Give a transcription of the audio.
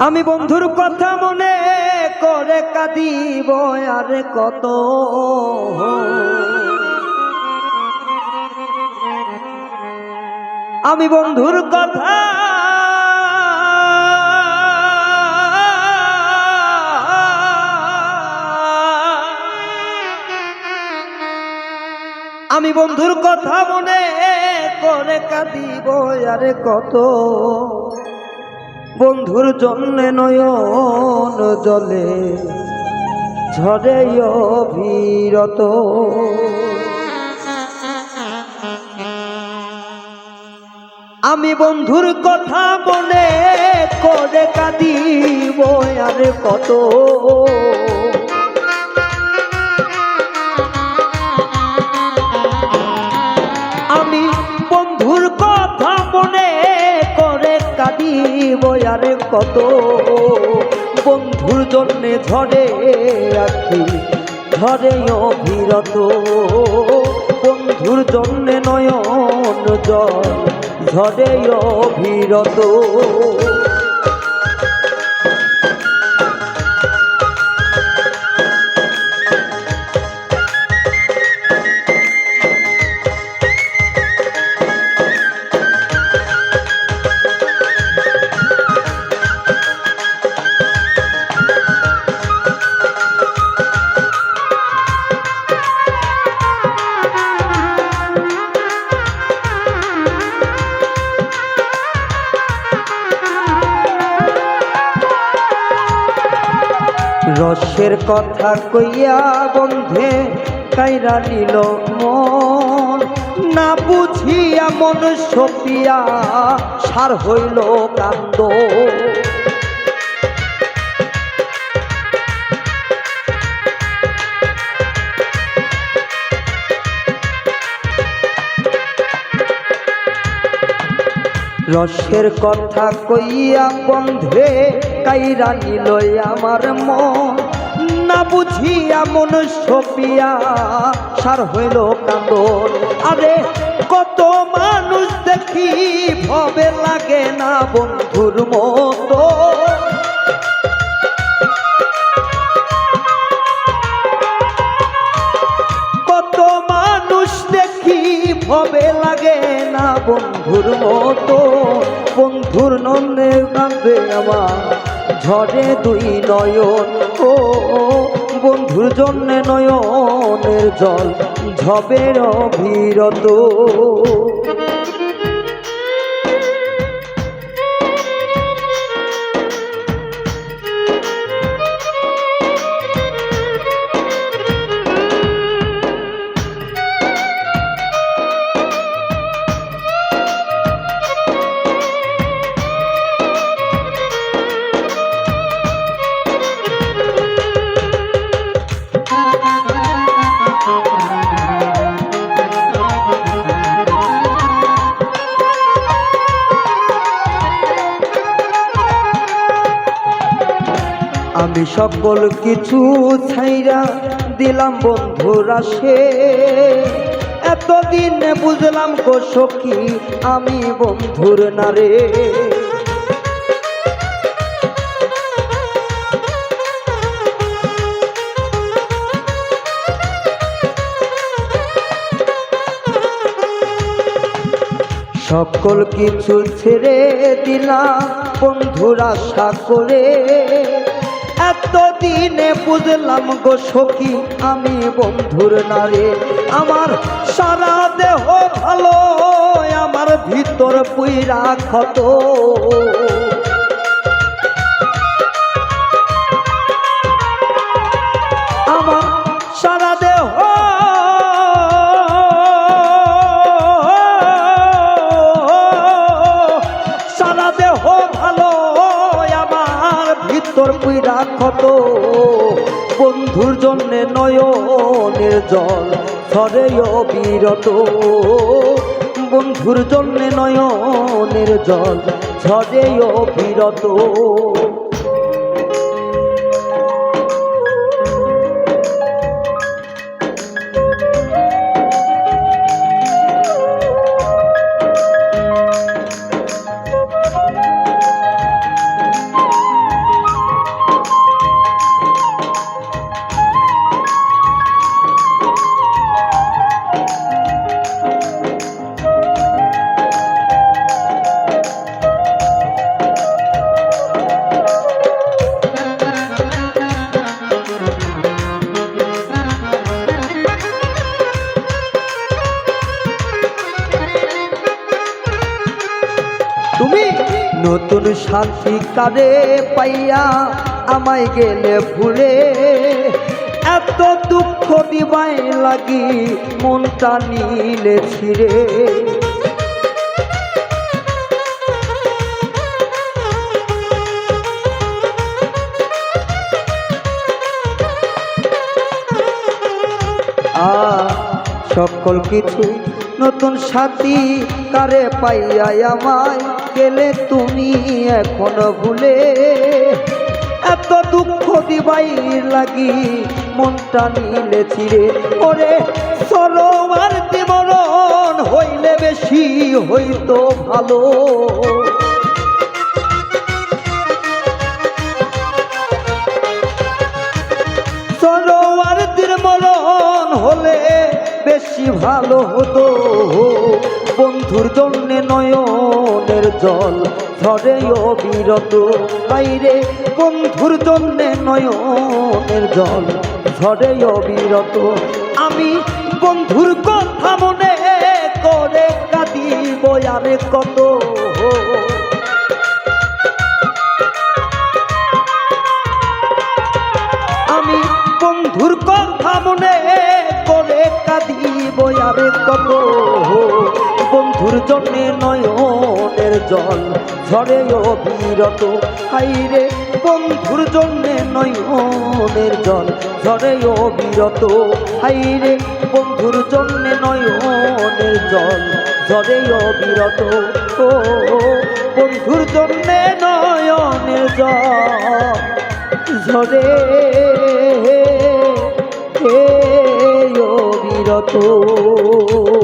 আমি বন্ধুর কথা মনে করে কাঁদিব, আরে কত আমি বন্ধুর কথা আমি বন্ধুর কথা মনে করে কাঁদিব, আরে কত বন্ধুর জন্য নয়ন জলে ঝরে অভিরত। আমি বন্ধুর কথা মনে করে কাঁদিব আরে কত আরে কত? বন্ধুর জন্যে ঝরে আখি ঝরে অভিরত। বন্ধুর জন্যে নয়ন জল ঝরে অভিরত। রসের কথা কইয়া বন্ধে কাইরা নিল মন। না বুঝিয়া মন সপিয়া সার হইল কান্দ। রসের কথা কইয়া বন্ধে কাইরা নিল আমার মন। না বুঝিয়া মন সপিয়া সার হইল কান্দন। আরে কত মানুষ দেখি ভবে লাগে না বন্ধুর মতো। কত মানুষ দেখি ভবে লাগে না বন্ধুর মতো। বন্ধুর নন্দে কান্দে আমার ঝরে দুই নয়ন। ও বন্ধুর জন্য নয়নের জল ঝবের অভিরত। আমি সকল কিছু ছাইরা দিলাম বন্ধুরা সে। এতদিন বুঝলাম গো সখী, আমি বন্ধুর নারে। সকল কিছু ছেড়ে দিলাম বন্ধুর আশা করে। এতদিনে বুঝলাম গো সখী, আমি বন্ধুর নারে। আমার সারা দেহ ভালো, আমার ভিতর পুইরা ক্ষত। ভিতর পুইরা ক্ষত। বন্ধুর জন্য নয়নের জল সরে অবিরত বন্ধুর জন্য নয়নের জল সরে অবিরত নতুন শান্তি কারে পাইয়া আমায় গেলে ভুলে এত দুঃখ দিবাই লাগি মনটা নিলে ছিড়ে। সকল কিছু নতুন সাথী কারে পাইয়া আমায় গেলে তুমি এখনও ভুলে এত দুঃখ দিবাই লাগি, মনটা নিলে ছিঁড়ে ওরে সরমার দিমরণ হইলে বেশি হইতো ভালো। ভালো হতো। বন্ধুর জন্য নয়নের জল ঝরে অবিরত। বাইরে বন্ধুর জন্য নয়নের জল ঝরে অবিরত। আমি বন্ধুর কথা মনে করে কাঁদিব, আরে কত আমি বন্ধুর কথা কত বন্ধুর জন্যে নয়নের জল, ঝরে অবিরত হাইরে, বন্ধুর জন্যে নয়নের জল, ঝরে অবিরত হাইরে, বন্ধুর জন্যে নয়নের জল, ঝরে অবিরত ও, বন্ধুর জন্যে নয়নের জল, ঝরে হে। অবিরত